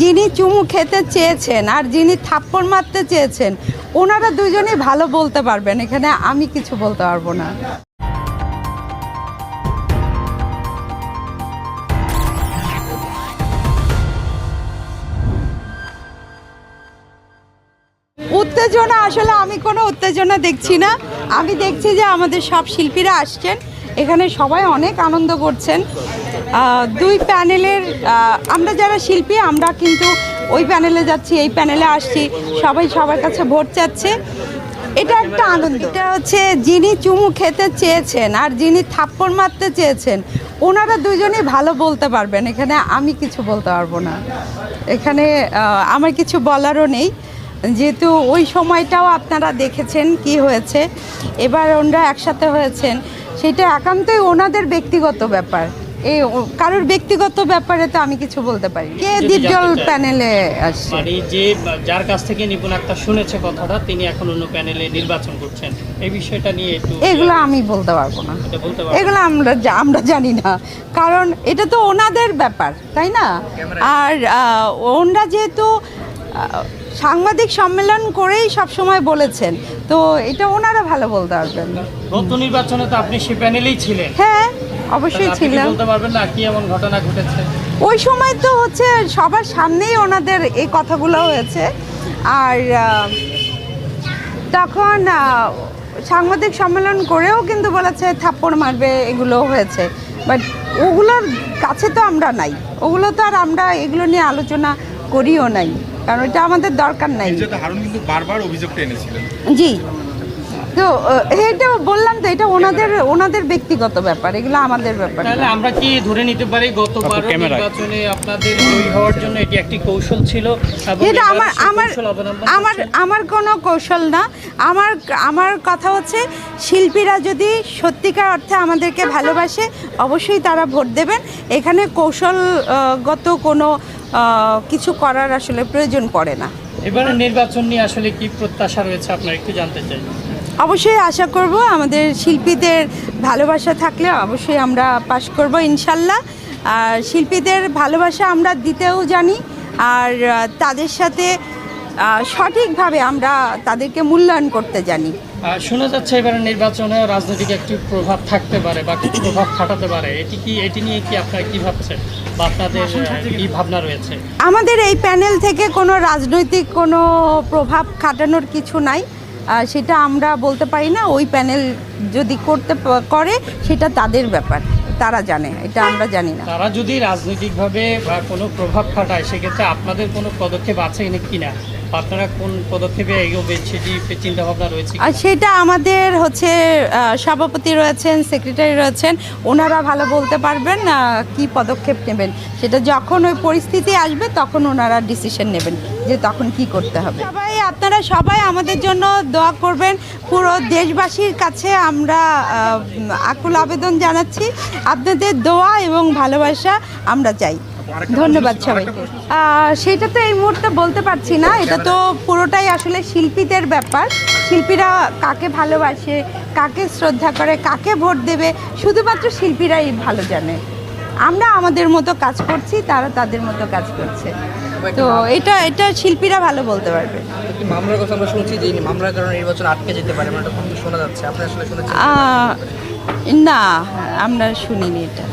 যিনি চুমু খেতে চেয়েছেন আর যিনি থাপ্পড় মারতে চেয়েছেন, ওনারা দুজনেই ভালো বলতে পারবেন। এখানে আমি কিছু বলতে পারব না। উত্তেজনা, আসলে আমি কোনো উত্তেজনা দেখছি না। আমি দেখছি যে আমাদের সব শিল্পীরা আসছেন। এখানে সবাই অনেক আনন্দ করছেন। দুই প্যানেলের আমরা যারা শিল্পী, আমরা কিন্তু ওই প্যানেলে যাচ্ছি, এই প্যানেলে আসছি। সবাই সবার কাছে ভোট চাচ্ছে। এটা একটা আনন্দ। এটা হচ্ছে যিনি চুমু খেতে চেয়েছেন আর যিনি থাপ্পড় মারতে চেয়েছেন, ওনারা দুজনেই ভালো বলতে পারবেন। এখানে আমি কিছু বলতে পারব না। এখানে আমার কিছু বলারও নেই। যেহেতু ওই সময়টাও আপনারা দেখেছেন কি হয়েছে। এবার ওনারা একসাথে হয়েছেন। সেটা একান্তই ওনাদের ব্যক্তিগত ব্যাপার। এই কারোর ব্যক্তিগত ব্যাপারে তো আমি কিছু বলতে পারি কে দীপজল প্যানেলে আসছে মানে যে যার কাছ থেকে নিপুণ আক্তার শুনেছে কথাটা তিনি এখন অন্য প্যানেলে নির্বাচন করছেন। এই বিষয়টা নিয়ে একটু এগুলো আমি বলতে পারব না। এটা বলতে পারবেন এগুলো আমরা আমরা জানি না। কারণ এটা তো ওনাদের ব্যাপার তাই না? আর ওনারা যেহেতু সাংবাদিক সম্মেলন করেই সব সময় বলেছেন তো এটা ওনারা ভালো বলতে পারবেন গত নির্বাচনে তো আপনি সে প্যানেলেই ছিলেন। হ্যাঁ। অবশ্যই ছিলাম। বলতে পারবেন না কি এমন ঘটনা ঘটেছে? ওই সময় তো হচ্ছে সবার সামনেই ওনাদের এই কথাগুলো হয়েছে। আর তখন সাংবাদিক সম্মেলন করেও কিন্তু বলেছে থাপ্পড় মারবে এগুলো হয়েছে। বাট ওগুলোর কাছে তো আমরা নাই। ওগুলো তো আর আমরা এগুলো নিয়ে আলোচনা করিও নাই। কারণ এটা আমাদের দরকার নাই। হারুন কিন্তু বারবার অভিযোগটা এনেছিলেন। জি। তো এটা বললাম তো এটা ওনাদের ওনাদের ব্যক্তিগত ব্যাপার এগুলো আমাদের ব্যাপার। তাহলে আমরা কি ধরে নিতে পারি গতবার নির্বাচনে আপনাদের জয়ী হওয়ার জন্য এটি একটি কৌশল ছিল এটা আমার আমার আমার আমার কোনো কৌশল না। আমার আমার কথা হচ্ছে শিল্পীরা যদি সত্যিকার অর্থে আমাদেরকে ভালোবাসে অবশ্যই তারা ভোট দেবেন। এখানে কৌশলগত কোনো কিছু করার আসলে প্রয়োজন পড়ে না। এবারে নির্বাচন নিয়ে আসলে কি প্রত্যাশা রয়েছে আপনার একটু জানতে চাই। অবশ্যই আশা করব আমাদের শিল্পীদের ভালোবাসা থাকলে অবশ্যই আমরা পাশ করব ইনশাল্লাহ। আর শিল্পীদের ভালোবাসা আমরা দিতেও জানি আর তাদের সাথে সঠিকভাবে আমরা তাদেরকে মূল্যায়ন করতে জানি। শোনা যাচ্ছে এবারে নির্বাচনে রাজনৈতিক একটি প্রভাব থাকতে পারে বা কিছু প্রভাব খাটাতে পারে। এটি কি এটি নিয়ে কি আপনারা কি ভাবছেন বা আপনাদের কি ভাবনা রয়েছে? আমাদের এই প্যানেল থেকে কোনো রাজনৈতিক কোনো প্রভাব খাটানোর কিছু নাই। সেটা আমরা বলতে পারি না ওই প্যানেল যদি করতে করে সেটা তাদের ব্যাপার তারা জানে এটা আমরা জানি না। তারা যদি রাজনৈতিকভাবে বা কোনো প্রভাব খাটায় সেক্ষেত্রে আপনাদের কোনো পদক্ষেপ আছে কি না আপনারা কোন পদক্ষেপে এগোবে সেটি চিন্তা ভাবনা রয়েছে আর সেটা আমাদের হচ্ছে সভাপতি রয়েছেন সেক্রেটারি রয়েছেন ওনারা ভালো বলতে পারবেন কি পদক্ষেপ নেবেন। সেটা যখন ওই পরিস্থিতি আসবে তখন ওনারা ডিসিশন নেবেন যে তখন কি করতে হবে। সবাই আপনারা সবাই আমাদের জন্য দোয়া করবেন। পুরো দেশবাসীর কাছে আমরা আকুল আবেদন জানাচ্ছি। আপনাদের দোয়া এবং ভালোবাসা আমরা চাই। ধন্যবাদ সবাইকে। আহ, সেটা তো এই মুহূর্তে বলতে পারছি না। এটা তো পুরোটাই আসলে শিল্পীদের ব্যাপার। শিল্পীরা কাকে ভালোবাসে কাকে শ্রদ্ধা করে কাকে ভোট দেবে শুধুমাত্র শিল্পীরাই ভালো জানে। আমরা আমাদের মতো কাজ করছি তারা তাদের মতো কাজ করছে। তো এটা এটা শিল্পীরা ভালো বলতে পারবে। মামলার কথা আমরা শুনছি যে মামলার কারণে নির্বাচন আটকে যেতে পারে মানে শোনা যাচ্ছে। আপনি আসলে শুনেছেন না আমরা শুনিনি এটা।